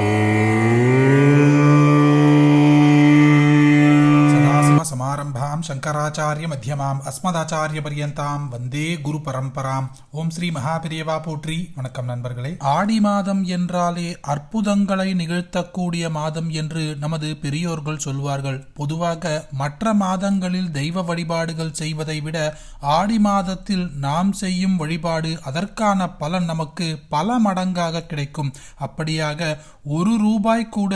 Oh. சதாசிவசமாரம்பாம் Shankaracharya மத்தியமாம் அஸ்மதாச்சாரிய பரியந்தாம் வந்தே குரு பரம்பராம். ஓம் ஸ்ரீ மகாபிரியவா போற்றி. வணக்கம் நண்பர்களே. ஆடி மாதம் என்றாலே அற்புதங்களை நிகழ்த்தக்கூடிய மாதம் என்று நமது பெரியோர்கள் சொல்வார்கள். பொதுவாக மற்ற மாதங்களில் தெய்வ வழிபாடுகள் செய்வதை விட ஆடி மாதத்தில் நாம் செய்யும் வழிபாடு அதற்கான பலன் நமக்கு பல மடங்காக கிடைக்கும். அப்படியாக ஒரு ரூபாய் கூட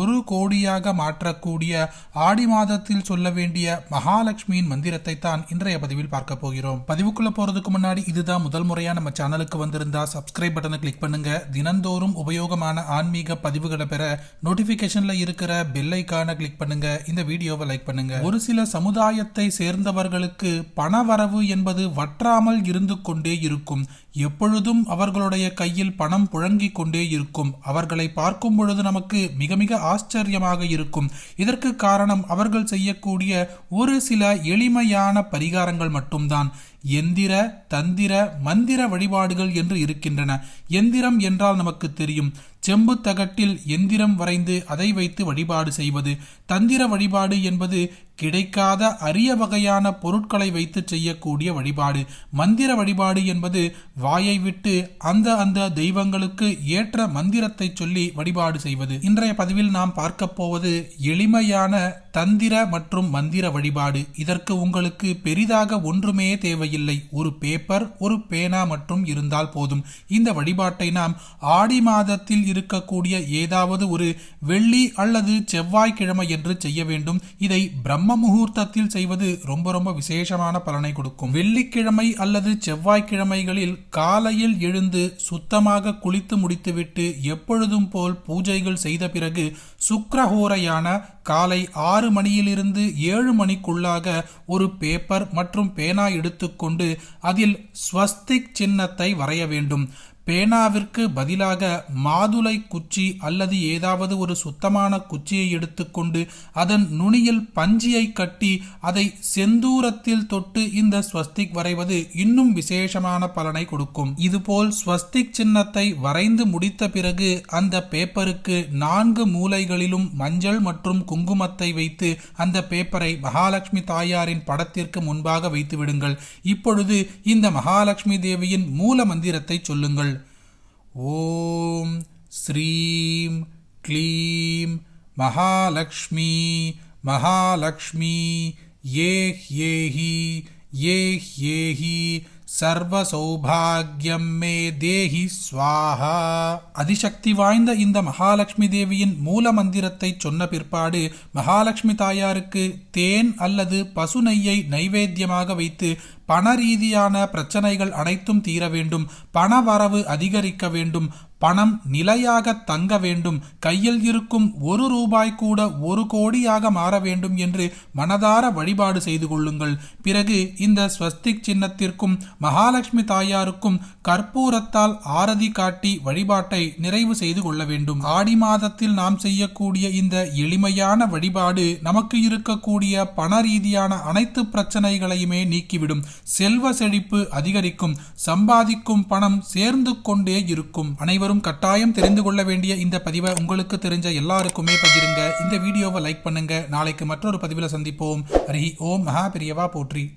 ஒரு கோடியாக மாற்றக்கூடிய ஆடி மாதத்தில் சொல்ல வேண்டிய மகா மகாலட்சுமியின் மந்திரத்தை தான் இன்றைய பதிவில் பார்க்க போகிறோம். பதிவுக்குள்ள போறதுக்கு முன்னாடி இதுதான் முதல் முறையா நம்ம சேனலுக்கு வந்திருந்தா சப்ஸ்கிரைப் பட்டனை கிளிக் பண்ணுங்க. தினந்தோறும் உபயோகமான ஆன்மீக பதிவுகளை பெற நோட்டிபிகேஷன்ல இருக்கிற பெல் ஐக்கான கிளிக் பண்ணுங்க. இந்த வீடியோவை லைக் பண்ணுங்க. ஒரு சில சமுதாயத்தை சேர்ந்தவர்களுக்கு பணவரவு என்பது வற்றாமல் இருந்து கொண்டே இருக்கும். எப்பொழுதும் அவர்களுடைய கையில் பணம் புழங்கிக் கொண்டே இருக்கும். அவர்களை பார்க்கும் பொழுது நமக்கு மிக மிக ஆச்சரியமாக இருக்கும். இதற்கு காரணம் அவர்கள் செய்யக்கூடிய ஒரு சில எளிமையான பரிகாரங்கள் மட்டும்தான். எந்திர தந்திர மந்திர வழிபாடுகள் என்று இருக்கின்றன. எந்திரம் என்றால் நமக்கு தெரியும். செம்பு தகட்டில் எந்திரம் வரைந்து அதை வைத்து வழிபாடு செய்வது. தந்திர வழிபாடு என்பது கிடைக்காத அரிய வகையான பொருட்களை வைத்து செய்யக்கூடிய வழிபாடு. மந்திர வழிபாடு என்பது வாயை விட்டு அந்த அந்த தெய்வங்களுக்கு ஏற்ற மந்திரத்தை சொல்லி வழிபாடு செய்வது. இன்றைய பதிவில் நாம் பார்க்க போவது எளிமையான தந்திர மற்றும் மந்திர வழிபாடு. இதற்கு உங்களுக்கு பெரிதாக ஒன்றுமே தேவையில்லை. ஒரு பேப்பர் ஒரு பேனா மற்றும் இருந்தால் போதும். இந்த வழிபாட்டை நாம் ஆடி மாதத்தில் இருக்கக்கூடிய ஏதாவது ஒரு வெள்ளி அல்லது செவ்வாய்க்கிழமை என்று செய்ய வேண்டும். இதை பிரம்ம முகூர்த்தத்தில் செய்வது ரொம்ப ரொம்ப விசேஷமான பலனை கொடுக்கும். வெள்ளிக்கிழமை அல்லது செவ்வாய்க்கிழமைகளில் காலையில் எழுந்து சுத்தமாக குளித்து முடித்துவிட்டு எப்பொழுதும் போல் பூஜைகள் செய்த பிறகு சுக்ரஹோரையான காலை ஆறு மணியிலிருந்து ஏழு மணிக்குள்ளாக ஒரு பேப்பர் மற்றும் பேனா எடுத்துக்கொண்டு அதில் ஸ்வஸ்திக் சின்னத்தை வரைய வேண்டும். பேனாவிற்கு பதிலாக மாதுளை குச்சி அல்லது ஏதாவது ஒரு சுத்தமான குச்சியை எடுத்துக்கொண்டு அதன் நுனியில் பஞ்சியை கட்டி அதை செந்தூரத்தில் தொட்டு இந்த ஸ்வஸ்திக் வரைவது இன்னும் விசேஷமான பலனை கொடுக்கும். இதுபோல் ஸ்வஸ்திக் சின்னத்தை வரைந்து முடித்த பிறகு அந்த பேப்பருக்கு நான்கு மூலைகளிலும் மஞ்சள் மற்றும் குங்குமத்தை வைத்து அந்த பேப்பரை மகாலட்சுமி தாயாரின் படத்திற்கு முன்பாக வைத்து விடுங்கள் இப்பொழுது இந்த மகாலட்சுமி தேவியின் மூல மந்திரத்தை சொல்லுங்கள். ॐ श्रीं क्लीं महालक्ष्मी महालक्ष्मी ये ह्येहि ये येह्येहि சர்வசௌபாகியம் மே தேஹி ஸ்வாஹா. அதிசக்தி வாய்ந்த இந்த மகாலட்சுமி தேவியின் மூல மந்திரத்தை சொன்ன பிற்பாடு மகாலட்சுமி தாயாருக்கு தேன் அல்லது பசு நெய்யை நைவேத்தியமாக வைத்து பண ரீதியான பிரச்சனைகள் அனைத்தும் தீர வேண்டும் பண வரவு அதிகரிக்க வேண்டும் பணம் நிலையாக தங்க வேண்டும். கையில் இருக்கும் ஒரு ரூபாய் கூட ஒரு கோடியாக மாற வேண்டும் என்று மனதார வழிபாடு செய்து கொள்ளுங்கள். பிறகு இந்த ஸ்வஸ்திக் சின்னத்திற்கும் மகாலட்சுமி தாயாருக்கும் கற்பூரத்தால் ஆரதி காட்டி வழிபாட்டை நிறைவு செய்து கொள்ள வேண்டும். ஆடி மாதத்தில் நாம் செய்யக்கூடிய இந்த எளிமையான வழிபாடு நமக்கு இருக்கக்கூடிய பண ரீதியான அனைத்து பிரச்சனைகளையுமே நீக்கிவிடும். செல்வ செழிப்பு அதிகரிக்கும். சம்பாதிக்கும் பணம் சேர்ந்து கொண்டே இருக்கும். அனைவரும் கட்டாயம் தெரிந்து கொள்ள வேண்டிய இந்த பதிவை உங்களுக்கு தெரிஞ்ச எல்லாருக்குமே பகிருங்க. இந்த வீடியோவை லைக் பண்ணுங்க. நாளைக்கு மற்றொரு பதிவில் சந்திப்போம். ஹரி ஓம். மகா பிரியவா போற்றி.